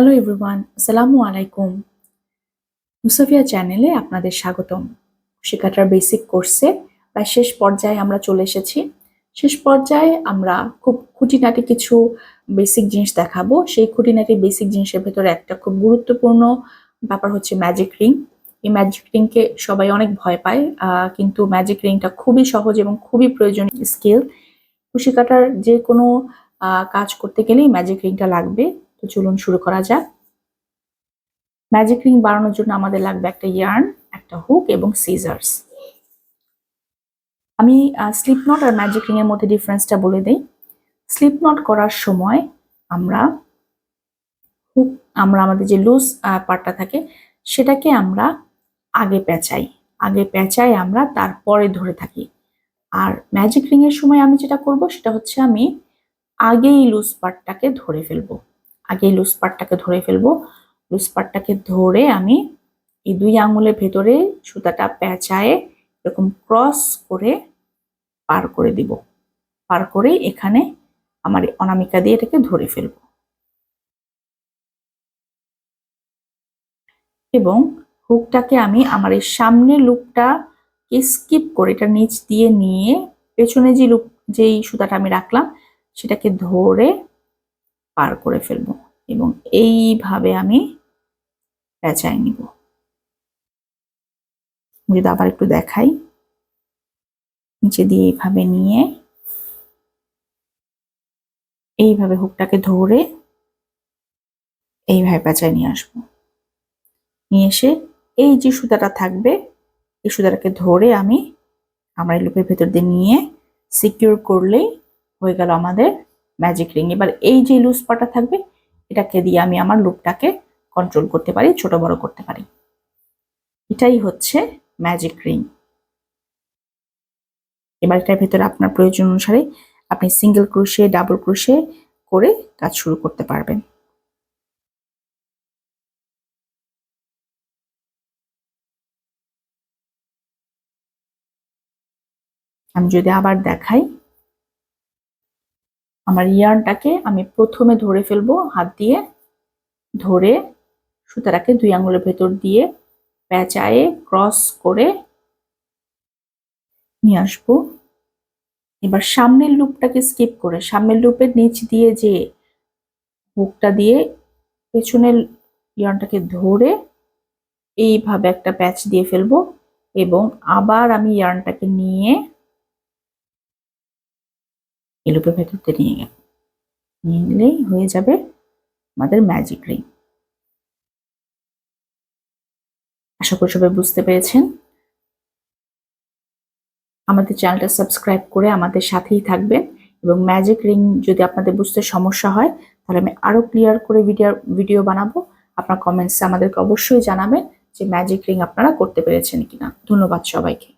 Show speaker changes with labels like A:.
A: Hello everyone আসসালামু আলাইকুম মুসাফিয়া চ্যানেলে আপনাদের স্বাগতম। শিকাটার বেসিক কোর্সে প্রায় শেষ পর্যায়ে আমরা চলে এসেছি। শেষ পর্যায়ে আমরা খুব খুঁটিনাটি কিছু বেসিক জিনিস দেখাবো। সেই খুঁটিনাটি বেসিক জিনিসের ভেতরে একটা খুব গুরুত্বপূর্ণ ব্যাপার হচ্ছে ম্যাজিক রিং এই ম্যাজিক রিংকে সবাই অনেক ভয় পায় কিন্তু ম্যাজিক রিংটা খুবই সহজ এবং খুবই প্রয়োজনীয় স্কিল কুশি কাটার যে কোনো কাজ করতে গেলেই ম্যাজিক রিংটা লাগবে। চলুন শুরু করা যাক। ম্যাজিক রিং বানানোর জন্য আমাদের লাগবে একটা ইয়ার্ন একটা হুক এবং সিজার্স আমি স্লিপ নট আর ম্যাজিক রিং এর মধ্যে ডিফারেন্সটা বলে দেই। স্লিপ নট করার সময় আমরা হুক আমরা আমাদের যে লুজ পার্টটা থাকে, সেটাকে আমরা আগে পেঁচাই। আগে পেঁচাই আমরা তারপরে ধরে থাকি। আর ম্যাজিক রিং এর সময় আমি যেটা করব সেটা হচ্ছে আমি আগেই লুজ পার্টটাকে ধরে ফেলব। আগেই লুজ পার্টটাকে ধরে ফেলব। লুজ পার্টটাকে ধরে আমি এই দুই আঙুলের ভেতরে সুতাটা পেঁচায়ে এরকম ক্রস করে পার করে দিব। পার করে এখানে আমার অনামিকা দিয়ে এটাকে ধরে ফেলব। এবং হুকটাকে আমি আমার এই সামনে লুপটা স্কিপ করে এটা নিচ দিয়ে নিয়ে পেছনে যে লুপ যেই সুতাটা আমি রাখলাম, সেটাকে ধরে পার করে ফেলব এবং এইভাবে আমি পেঁচাই নিব। যদি আবার একটু দেখাই, নিচে দিয়ে এইভাবে নিয়ে এইভাবে হুকটাকে ধরে এইভাবে পেঁচায় নিয়ে আসব। নিয়ে এসে এই যে সুতাটা থাকবে, এই সুতাটাকে ধরে আমি আমার এই লুপের ভেতর দিয়ে নিয়ে সিকিউর করলেই হয়ে গেল আমাদের ম্যাজিক রিং এবার এই যে লুজ পাটা থাকবে, এটাকে দিয়ে আমি আমার লুপটাকে কন্ট্রোল করতে পারি, ছোট বড় করতে পারি। এটাই হচ্ছে ম্যাজিক রিং এবার এটার ভেতরে আপনার প্রয়োজন অনুসারে আপনি সিঙ্গেল ক্রোশে ডাবল ক্রোশে করে কাজ শুরু করতে পারবেন। আমি যদি আবার দেখাই আমার ইয়ার্নটাকে আমি প্রথমে ধরে ফেলব, হাত দিয়ে ধরে সুতাটাকে দুই আঙুলের ভেতর দিয়ে পেঁচায়ে ক্রস করে নিয়ে আসব। এবার সামনের লুপটাকে স্কিপ করে, সামনের লুপের নিচ দিয়ে যে হুকটা দিয়ে পেছনের ইয়ার্নটাকে ধরে এইভাবে একটা প্যাচ দিয়ে ফেলব এবং আবার আমি ইয়ার্নটাকে নিয়ে এই লুপের ভেতরতে নিয়ে গেল। নিয়ে নিলেই হয়ে যাবে আমাদের ম্যাজিক রিং আশা করি সবাই বুঝতে পেরেছেন। আমাদের চ্যানেলটা সাবস্ক্রাইব করে আমাদের সাথেই থাকবেন এবং ম্যাজিক রিং যদি আপনাদের বুঝতে সমস্যা হয়, তাহলে আমি আরও ক্লিয়ার করে ভিডিও ভিডিও বানাবো। আপনার কমেন্টসে আমাদেরকে অবশ্যই জানাবেন যে ম্যাজিক রিং আপনারা করতে পেরেছেন কিনা। ধন্যবাদ সবাইকে।